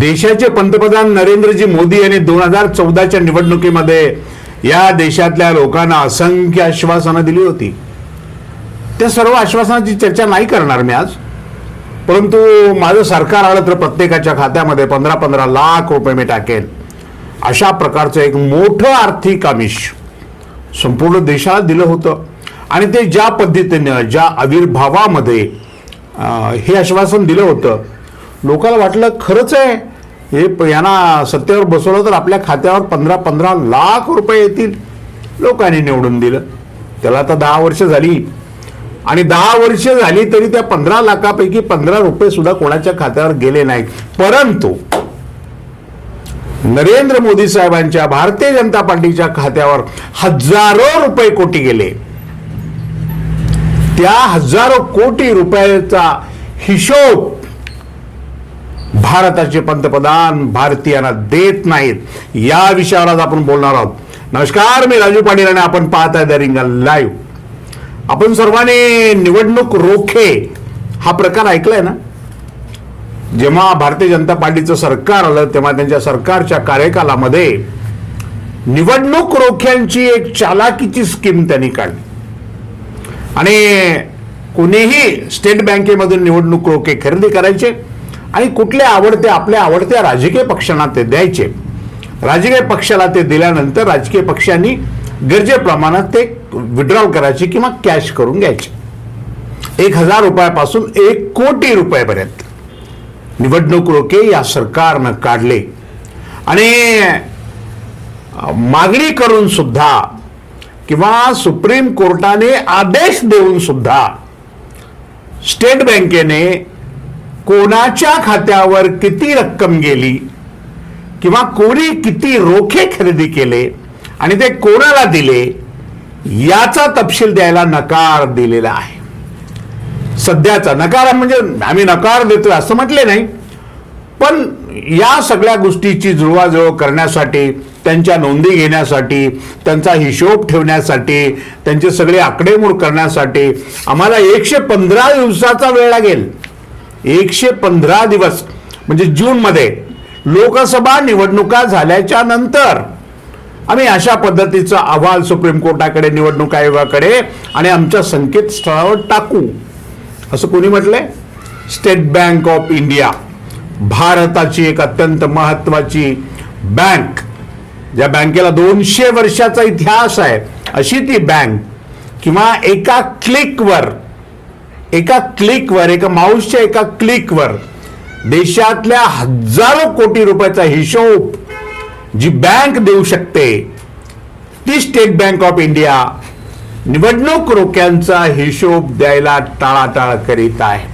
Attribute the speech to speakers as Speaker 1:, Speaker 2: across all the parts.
Speaker 1: देशाचे पंतप्रधान नरेंद्रजी मोदी यांनी दोन हजार चौदाच्या निवडणुकीमध्ये या देशातल्या लोकांना असंख्य आश्वासनं दिली होती. त्या सर्व आश्वासनाची चर्चा नाही करणार मी आज. परंतु माझं सरकार आलं तर प्रत्येकाच्या खात्यामध्ये पंधरा पंधरा लाख रुपये मी टाकेल. अशा प्रकारचं एक मोठं आर्थिक आमिष संपूर्ण देशाला दिलं होतं. आणि ते ज्या पद्धतीनं ज्या आविर्भावामध्ये हे आश्वासन दिलं होतं लोकांना वाटलं खरंच आहे. हे यांना सत्तेवर बसवलं तर आपल्या खात्यावर पंधरा पंधरा लाख रुपये येतील. लोकांनी निवडून दिलं. त्याला आता दहा वर्ष झाली. आणि दहा वर्ष झाली तरी त्या पंधरा लाखापैकी पंधरा रुपये सुद्धा कोणाच्या खात्यावर गेले नाहीत. परंतु नरेंद्र मोदी साहेबांच्या भारतीय जनता पार्टीच्या खात्यावर हजारो रुपये कोटी गेले. त्या हजारो कोटी रुपयाचा हिशोब भारताचे पंतप्रधान भारतीयांना देत नाहीत. या विषयावर आज आपण बोलणार आहोत. नमस्कार मी राजू पाटील आणि आपण पाहताय द रिंगल लाईव्ह. आपण सर्वांनी निवडणूक रोखे हा प्रकार ऐकलाय ना? जेव्हा भारतीय जनता पार्टीचं सरकार आलं तेव्हा त्यांच्या सरकारच्या कार्यकालामध्ये निवडणूक रोख्यांची एक चालाकीची स्कीम त्यांनी काढली. आणि कुणीही स्टेट बँकेमधून निवडणूक रोखे खरेदी करायचे आणि कुठल्या आवडत्या आपल्या आवडत्या राजकीय पक्षांना ते द्यायचे. राजकीय पक्षाला ते दिल्यानंतर राजकीय पक्षांनी गरजेप्रमाणात ते विड्रॉल करायचे किंवा कॅश करून घ्यायचे. एक हजार रुपयापासून एक कोटी रुपयापर्यंत. निवडणूक रोखे या सरकारनं काढले. आणि मागणी करून सुद्धा किंवा सुप्रीम कोर्टाने आदेश देऊन सुद्धा स्टेट बँकेने कोणाच्या खात्यावर किती रक्कम गेली? किंवा कोणी किती रोखे खरेदी केले? आणि ते कोणाला दिले? याचा तपशील द्यायला नकार दिलेला आहे. सध्याचा नकार म्हणजे आम्ही नकार देतोय असं म्हटले नाही. पण या सगळ्या गोष्टीची जुळवाजुळव करण्यासाठी त्यांच्या नोंदी घेण्यासाठी त्यांचा हिशोब ठेवण्यासाठी त्यांचे सगळे आकडेमोड करण्यासाठी आम्हाला एकशे पंधरा दिवसाचा वेळ लागेल. एकशे पंधरा दिवस म्हणजे जूनमध्ये लोकसभा निवडणुका झाल्याच्यानंतर आम्ही अशा पद्धतीचा अहवाल सुप्रीम कोर्टाकडे निवडणूक आयोगाकडे आणि आमच्या संकेतस्थळावर टाकू. असं कोणी म्हटलंय? स्टेट बँक ऑफ इंडिया भारताची एक अत्यंत महत्वाची बँक ज्या बँकेला दोनशे वर्षाचा इतिहास आहे अशी ती बँक किंवा एका क्लिकवर एका क्लिकवर एका माऊसच्या एका क्लिकवर देशातल्या हजारो कोटी रुपयाचा हिशोब जी बँक देऊ शकते ती स्टेट बँक ऑफ इंडिया निवडणूक रोख्यांचा हिशोब द्यायला टाळाटाळ करीत आहे.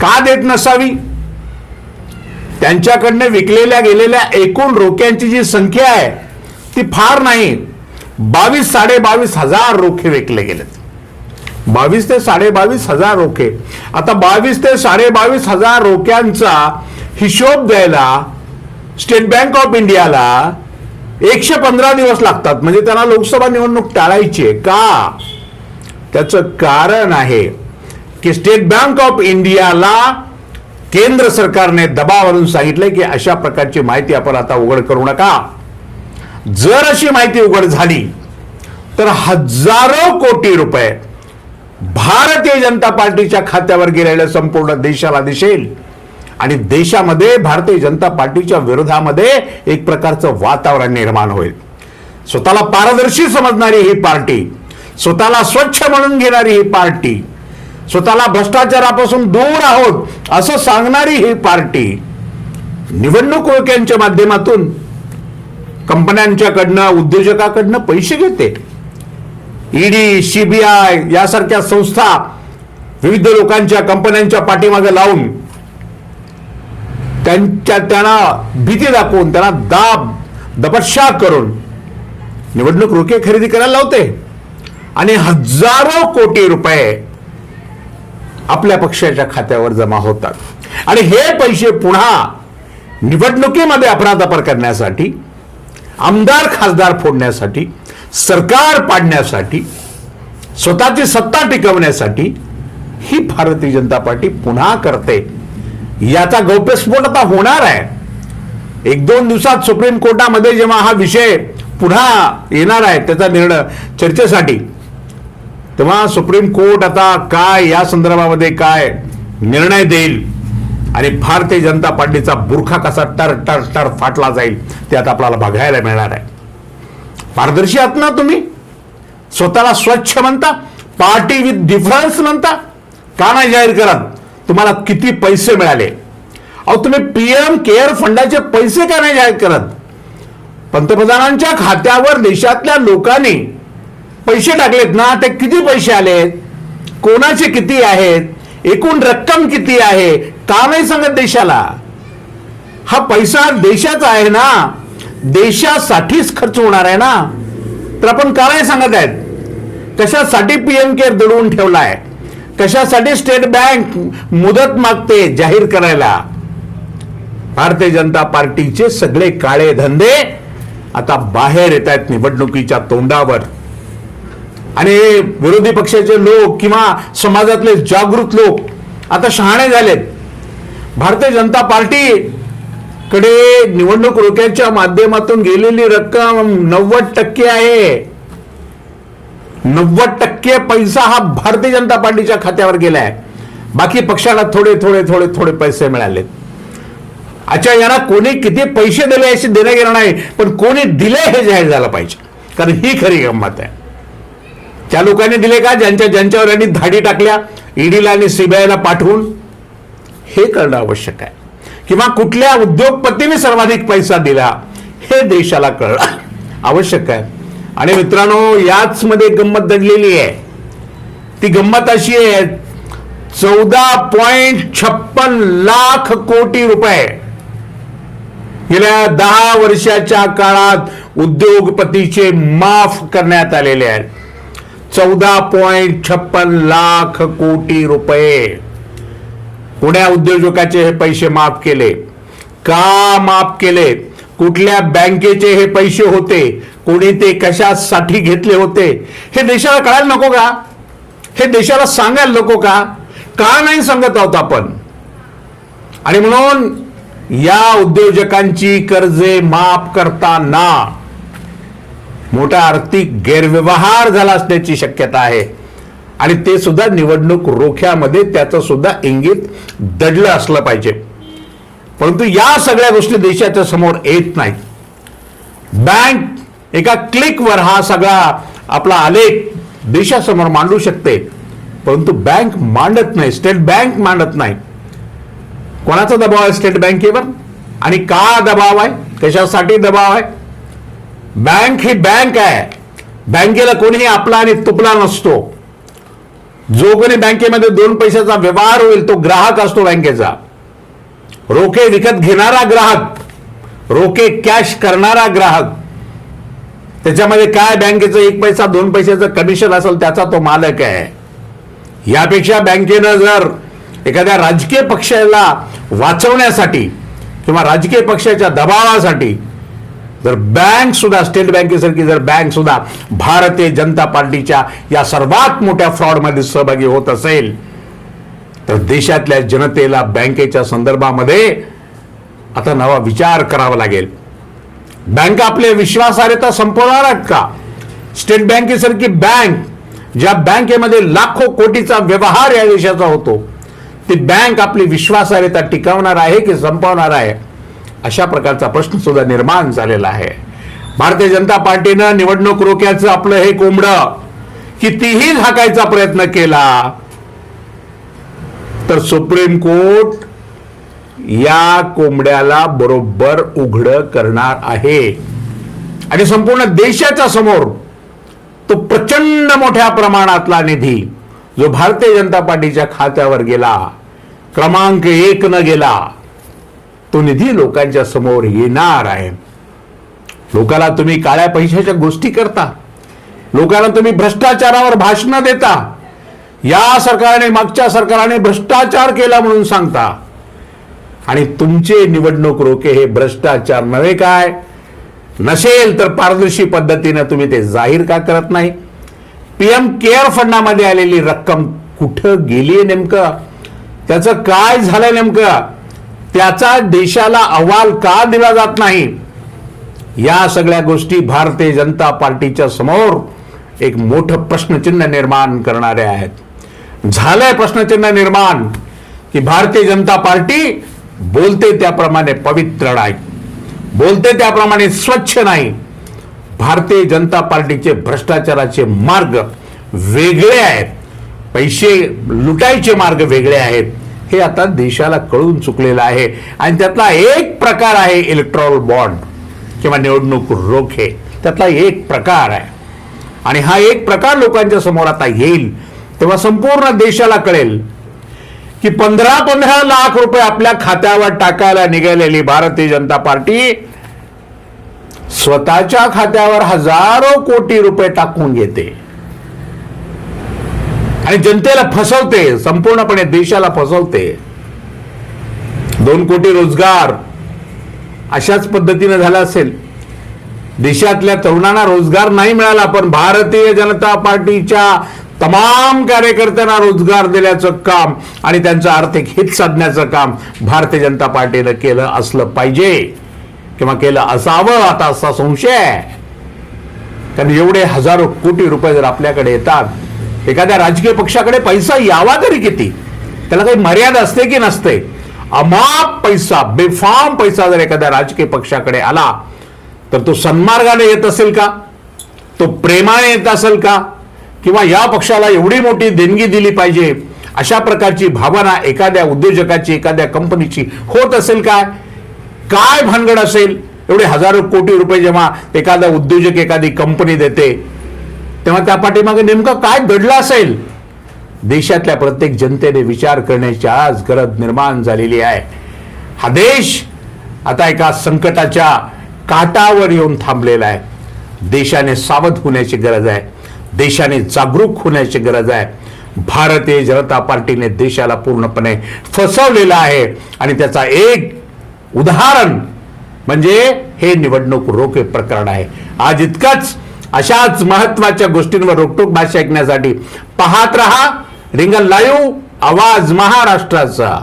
Speaker 1: का देत नसावी? त्यांच्याकडनं विकलेल्या गेलेल्या एकूण रोख्यांची जी संख्या आहे ती फार नाही. बावीस साडे बावीस हजार रोखे विकले गेलेत. बावीस ते साडेबावीस हजार रोखे. आता बावीस ते साडेबावीस हजार रोख्यांचा हिशोब द्यायला स्टेट बँक ऑफ इंडियाला एकशे पंधरा दिवस लागतात. म्हणजे त्यांना लोकसभा निवडणूक टाळायची आहे. का? त्याचं कारण आहे की स्टेट बँक ऑफ इंडियाला केंद्र सरकारने दबावरून सांगितलंय की अशा प्रकारची माहिती आपण आता उघड करू नका. जर अशी माहिती उघड झाली तर हजारो कोटी रुपये भारतीय जनता पार्टीच्या खात्यावर गेलेल्या संपूर्ण देशाला दिसेल. आणि देशामध्ये भारतीय जनता पार्टीच्या विरोधामध्ये एक प्रकारचं वातावरण निर्माण होईल. स्वतःला पारदर्शी समजणारी ही पार्टी स्वतःला स्वच्छ म्हणून घेणारी ही पार्टी स्वतःला भ्रष्टाचारापासून दूर आहोत असं सांगणारी ही पार्टी निवडणूक रोख्यांच्या माध्यमातून कंपन्यांच्याकडनं उद्योजकाकडनं पैसे घेते. ईडी सीबीआय यासारख्या संस्था विविध लोकांच्या कंपन्यांच्या पाठीमागे लावून त्यांच्या त्यांना भीती दाखवून त्यांना दाब दपटशा करून निवडणूक रोखे खरेदी करायला लावते. आणि हजारो कोटी रुपये आपल्या पक्षाच्या खात्यावर जमा होतात. आणि हे पैसे पुन्हा निवडणुकीमध्ये अपराधापर करण्यासाठी आमदार खासदार फोडण्यासाठी सरकार पाडण्यासाठी स्वतःची सत्ता टिकवण्यासाठी ही भारतीय जनता पार्टी पुन्हा करते. याचा गौप्यस्फोट आता होणार आहे. एक दोन दिवसात सुप्रीम कोर्टामध्ये जेव्हा हा विषय पुन्हा येणार आहे त्याचा निर्णय चर्चेसाठी तेव्हा सुप्रीम कोर्ट आता काय या संदर्भामध्ये काय निर्णय देईल आणि भारतीय जनता पार्टीचा बुरखा कसा टर टर टर फाटला जाईल ते आता आपल्याला बघायला मिळणार आहे. पारदर्शी आहात ना तुम्ही? स्वतःला स्वच्छ म्हणता पार्टी विथ डिफरन्स म्हणता. का नाही जाहीर करत? तुम्हाला किती पैसे मिळाले? अहो तुम्ही पीएम केअर फंडाचे पैसे का नाही जाहीर करत? पंतप्रधानांच्या खात्यावर देशातल्या लोकांनी पैसे टाकलेत ना ते किती पैसे आलेत? कोणाचे किती आहेत? एकूण रक्कम किती आहे? का नाही सांगत देशाला? हा पैसा देशाचा आहे ना. देशासाठीच खर्च होणार आहे ना? तर आपण काय सांगत आहेत? कशासाठी पीएम केअर दडवून ठेवलाय? कशासाठी स्टेट बँक मुदत मागते जाहीर करायला? भारतीय जनता पार्टीचे सगळे काळे धंदे आता बाहेर येत आहेत निवडणुकीच्या तोंडावर. आणि विरोधी पक्षाचे लोक किंवा समाजातले जागृत लोक आता शहाणे झालेत. भारतीय जनता पार्टी कडे निवडणूक रोख्याच्या माध्यमातून गेलेली रक्कम नव्वद टक्के आहे. नव्वद टक्के पैसा हा भारतीय जनता पार्टीच्या खात्यावर गेलाय. बाकी पक्षाला थोडे थोडे थोडे थोडे पैसे मिळालेत अच्छा यांना कोणी किती पैसे दिले अशी देणं घेणं नाही पण कोणी दिले हे जाहीर झालं पाहिजे. कारण ही खरी गंमत आहे. त्या लोकांनी दिले का? ज्यांच्या ज्यांच्यावर यांनी धाडी टाकल्या ईडीला आणि सीबीआयला पाठवून. हे करणं आवश्यक आहे. किंवा कुठल्या उद्योगपतीने सर्वाधिक पैसा दिला हे देशाला कळणं आवश्यक आहे. आणि मित्रांनो याच मध्ये गंमत दडलेली आहे. ती गंमत अशी आहे चौदा पॉइंट छप्पन लाख कोटी रुपये गेल्या दहा वर्षाच्या काळात उद्योगपतीचे माफ करण्यात आलेले आहेत. चौदा पॉइंट छप्पन लाख कोटी रुपये. पुण्या उद्योजकाचे हे पैसे माफ केले. का माफ केले? कुठल्या बँकेचे हे पैसे होते? कोणी ते कशासाठी घेतले होते? हे देशाला कळायला नको का? हे देशाला सांगायला नको का? का नाही सांगत आहोत आपण? आणि म्हणून या उद्योजकांची कर्जे माफ करताना मोठा आर्थिक गैरव्यवहार झाला असण्याची शक्यता आहे. आणि ते सुद्धा निवडणूक रोख्यामध्ये त्याचं सुद्धा इंगित दडलं असलं पाहिजे. परंतु या सगळ्या गोष्टी देशाच्या समोर येत नाहीत. बँक एका क्लिकवर हा सगळा आपला आलेख देशासमोर मांडू शकते. परंतु बँक मांडत नाही स्टेट बँक मांडत नाही. कोणाचा दबाव आहे स्टेट बँकेवर? आणि का दबाव आहे? कशासाठी दबाव आहे? बँक ही बँक आहे. बँकेला कोणीही आपला आणि तुपला नसतो. जो कोणी बँकेमध्ये दोन पैशाचा व्यवहार होईल तो ग्राहक असतो बँकेचा. रोखे विकत घेणारा ग्राहक रोखे कॅश करणारा ग्राहक त्याच्यामध्ये काय बँकेचं एक पैसा दोन पैशाचं कमिशन असेल त्याचा तो मालक आहे. यापेक्षा बँकेनं जर एखाद्या राजकीय पक्षाला वाचवण्यासाठी किंवा राजकीय पक्षाच्या दबावासाठी जर बँक सुद्धा स्टेट बँकेसारखी जर बँक सुद्धा भारतीय जनता पार्टीच्या या सर्वात मोठ्या फ्रॉडमध्ये सहभागी होत असेल तर देशातल्या जनतेला बँकेच्या संदर्भामध्ये आता नवा विचार करावा लागेल. बँक आपले विश्वासार्हता संपवणार आहेत का स्टेट बँकेसारखी बँक ज्या बँकेमध्ये लाखो कोटीचा व्यवहार या देशाचा होतो ती बँक आपली विश्वासार्हता टिकवणार आहे की संपवणार आहे? अशा प्रकारचा प्रश्न सुद्धा निर्माण झालेला आहे. भारतीय जनता पार्टीनं निवडणूक रोख्याचं आपलं हे कोंबडं कितीही झाकायचा प्रयत्न केला तर सुप्रीम कोर्ट या कोंबड्याला बरोबर उघड करणार आहे. आणि संपूर्ण देशाच्या समोर तो प्रचंड मोठ्या प्रमाणातला निधी जो भारतीय जनता पार्टीच्या खात्यावर गेला क्रमांक एक न गेला तो निधी लोकांच्या समोर येणार आहे. लोकांना तुम्ही काळ्या पैशाच्या गोष्टी करता. लोकांना तुम्ही भ्रष्टाचारावर भाषणं देता. या सरकारने मागच्या सरकारने भ्रष्टाचार केला म्हणून सांगता. आणि तुमचे निवडणूक रोखे हे भ्रष्टाचार नव्हे काय? नसेल तर पारदर्शी पद्धतीनं तुम्ही ते जाहीर का करत नाही? पीएम केअर फंडामध्ये आलेली रक्कम कुठं गेली नेमकं? त्याचं काय झालं नेमकं? त्याचा देशाला अहवाल का दिला जात नाही? या सगळ्या गोष्टी भारतीय जनता पार्टीच्या समोर एक मोठं प्रश्नचिन्ह निर्माण करणारे आहेत. झालंय प्रश्नचिन्ह निर्माण की भारतीय जनता पार्टी बोलते त्याप्रमाणे पवित्र नाही. बोलते त्याप्रमाणे स्वच्छ नाही. भारतीय जनता पार्टीचे भ्रष्टाचाराचे मार्ग वेगळे आहेत. पैसे लुटायचे मार्ग वेगळे आहेत. हे आता देशाला कळून चुकलेलं आहे. आणि त्यातला एक प्रकार आहे इलेक्ट्रॉल बॉन्ड किंवा निवडणूक रोखे. त्यातला एक प्रकार आहे. आणि हा एक प्रकार लोकांच्या समोर आता येईल तेव्हा संपूर्ण देशाला कळेल की पंधरा पंधरा लाख रुपये आपल्या खात्यावर टाकायला निघालेली भारतीय जनता पार्टी स्वतःच्या खात्यावर हजारो कोटी रुपये टाकून घेते. आणि जनतेला फसवते संपूर्णपणे देशाला फसवते. दोन कोटी रोजगार अशाच पद्धतीने झाला असेल. देशातल्या तरुणांना रोजगार नाही मिळाला पण भारतीय जनता पार्टीच्या तमाम कार्यकर्त्यांना रोजगार दिल्याचं काम आणि त्यांचं आर्थिक हित साधण्याचं काम भारतीय जनता पार्टीनं केलं असलं पाहिजे किंवा केलं असावं. आता असा संशय आहे. कारण एवढे हजारो कोटी रुपये जर आपल्याकडे येतात एखाद्या राजकीय पक्षाकडे पैसा यावा तरी किती? त्याला काही मर्यादा असते की नसते? अमाप पैसा बेफाम पैसा जर एखाद्या राजकीय पक्षाकडे आला तर तो सन्मार्गाने येत असेल का? तो प्रेमाने येत असेल का? किंवा या पक्षाला एवढी मोठी देणगी दिली पाहिजे? अशा प्रकारची भावना एखाद्या उद्योजकाची एखाद्या कंपनीची होत असेल काय? काय भानगड असेल? एवढे हजारो कोटी रुपये जेव्हा एखादा उद्योजक एखादी कंपनी देते तेव्हा त्या पाठीमागे नेमकं काय घडलं असेल? देशातल्या प्रत्येक जनतेने विचार करण्याची आज गरज निर्माण झालेली आहे. हा देश आता एका संकटाच्या काटावर येऊन थांबलेला आहे. देशाने सावध होण्याची गरज आहे. देशाने जागरूक होण्याची गरज आहे. भारतीय जनता पार्टीने देशाला पूर्णपणे फसवलेलं आहे. आणि त्याचा एक उदाहरण म्हणजे हे निवडणूक रोखे प्रकरण आहे. आज इतकंच अशाच महत्त्वाच्या गोष्टींवर रोकटोक भाषा ऐकण्यासाठी पाहत रहा. रिंगल लाईव्ह आवाज महाराष्ट्राचा.